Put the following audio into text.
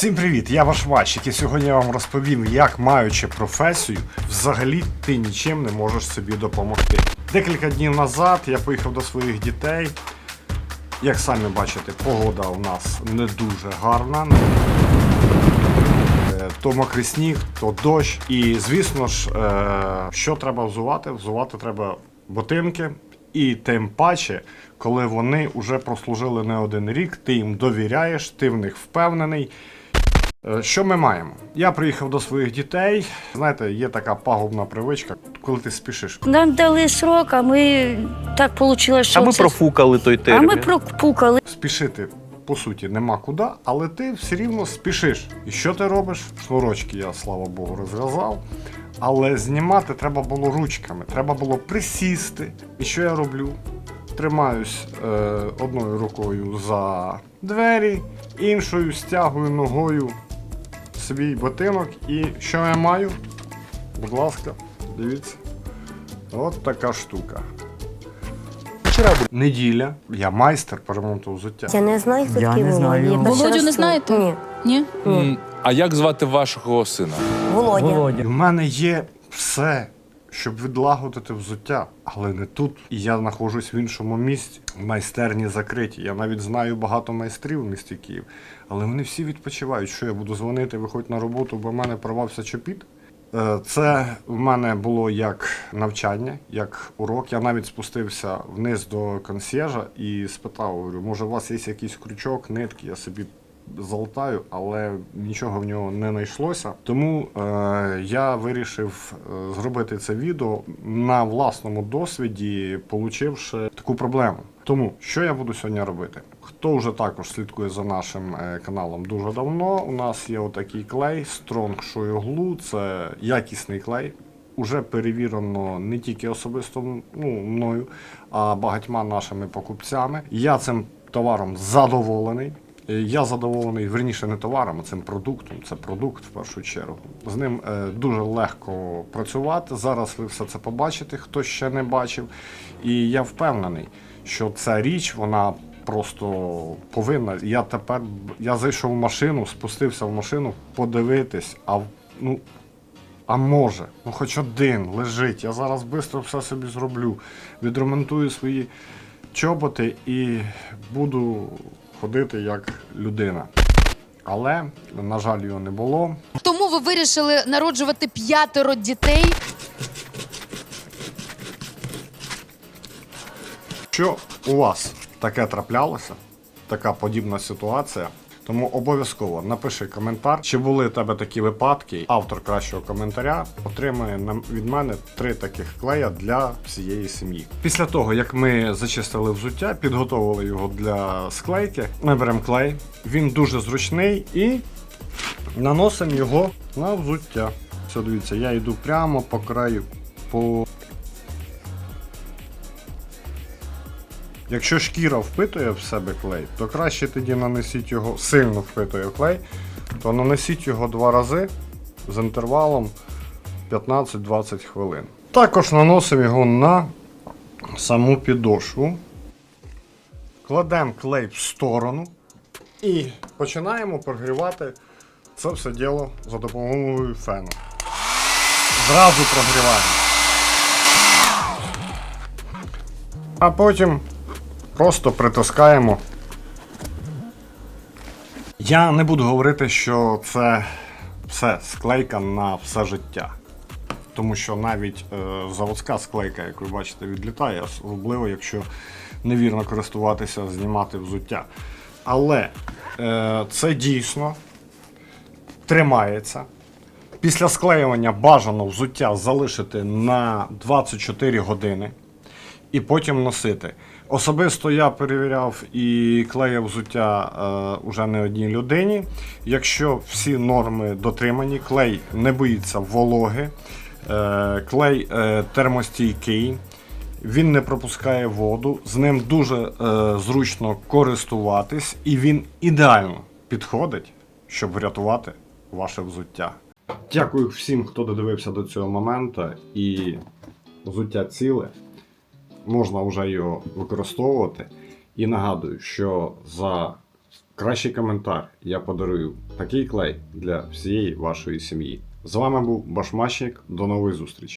Всім привіт! Я ваш Вачик і сьогодні я вам розповім, як маючи професію, взагалі ти нічим не можеш собі допомогти. Декілька днів назад я поїхав до своїх дітей. Як самі бачите, погода у нас не дуже гарна. Е, То мокрий сніг, то дощ. І звісно ж, е, що треба взувати? Взувати треба ботинки. І тим паче, коли вони вже прослужили не один рік, ти їм довіряєш, ти в них впевнений. Е, Що ми маємо? Я приїхав до своїх дітей. Знаєте, є така пагубна привичка, коли ти спішиш. Нам дали срок, а ми так вийшло, що А ми це- профукали той а ми пропукали. Спішити по суті нема куди, але ти все рівно спішиш. І що ти робиш? Шнурочки я, слава Богу, розв'язав. Але знімати треба було ручками, треба було присісти. І що я роблю? Тримаюсь е, одною рукою за двері, іншою стягую ногою свій ботинок. І що я маю? Будь ласка, дивіться. От така штука. Вчора Неділя. Я майстер по ремонту взуття. Я не знаю, хто такий Володя. Володю не знаєте? Ні. Ні? Ні. А як звати вашого сина? Володя. Володя. У мене є все, щоб відлагодити взуття, але не тут. І я знаходжусь в іншому місці. Майстерні закриті. Я навіть знаю багато майстрів в місті Київ, але вони всі відпочивають. Що я буду дзвонити, виходь на роботу, бо в мене порвався чопіт. Е, Це в мене було як навчання, як урок. Я навіть спустився вниз до консьєжа і спитав, говорю, може, у вас є якийсь крючок, нитки, я собі залатаю, але нічого в нього не знайшлося. Тому е, я вирішив е, зробити це відео на власному досвіді, получивши таку проблему. Тому що я буду сьогодні робити? Хто вже також слідкує за нашим е, каналом дуже давно, у нас є отакий клей Strong Shoe Glue, це якісний клей. Уже перевірено не тільки особисто ну, мною, а багатьма нашими покупцями. Я цим товаром задоволений. Е, Я задоволений, верніше не товаром, а цим продуктом. Це продукт в першу чергу. З ним е, дуже легко працювати. Зараз ви все це побачите, хто ще не бачив. І я впевнений, що ця річ вона просто повинна. Я тепер я зайшов в машину, спустився в машину, подивитись, а ну. А може, ну хоч один лежить. Я зараз швидко все собі зроблю. Відремонтую свої чоботи і буду ходити як людина. Але, на жаль, його не було. Тому ви вирішили народжувати п'ятеро дітей. Що у вас таке траплялося, така подібна ситуація. Тому обов'язково напиши коментар, чи були в тебе такі випадки. Автор кращого коментаря отримає від мене три таких клея для всієї сім'ї. Після того, як ми зачистили взуття, підготовили його для склейки, ми беремо клей. Він дуже зручний і наносимо його на взуття. Все, дивіться, я йду прямо по краю. По Якщо шкіра впитує в себе клей, то краще тоді нанесіть його, сильно впитує клей, то нанесіть його два рази з інтервалом 15-20 хвилин. Також наносимо його на саму підошву. Кладемо клей в сторону і починаємо прогрівати це все діло за допомогою фену. Зразу прогріваємо. А потім просто притискаємо. Я не буду говорити, що це все склейка на все життя. Тому що навіть е, заводська склейка, як ви бачите, відлітає, особливо, якщо невірно користуватися, знімати взуття. Але е, це дійсно тримається. Після склеювання бажано взуття залишити на 24 години і потім носити. Особисто я перевіряв і клеїв взуття е, уже не одній людині. Якщо всі норми дотримані, клей не боїться вологи, е, клей е, термостійкий, він не пропускає воду, з ним дуже е, зручно користуватись, і він ідеально підходить, щоб врятувати ваше взуття. Дякую всім, хто додивився до цього моменту, і взуття ціле можна вже його використовувати. І нагадую, що за Кращий коментар я подарую такий клей для всієї вашої сім'ї. З вами був Башмачник. До нової зустрічі.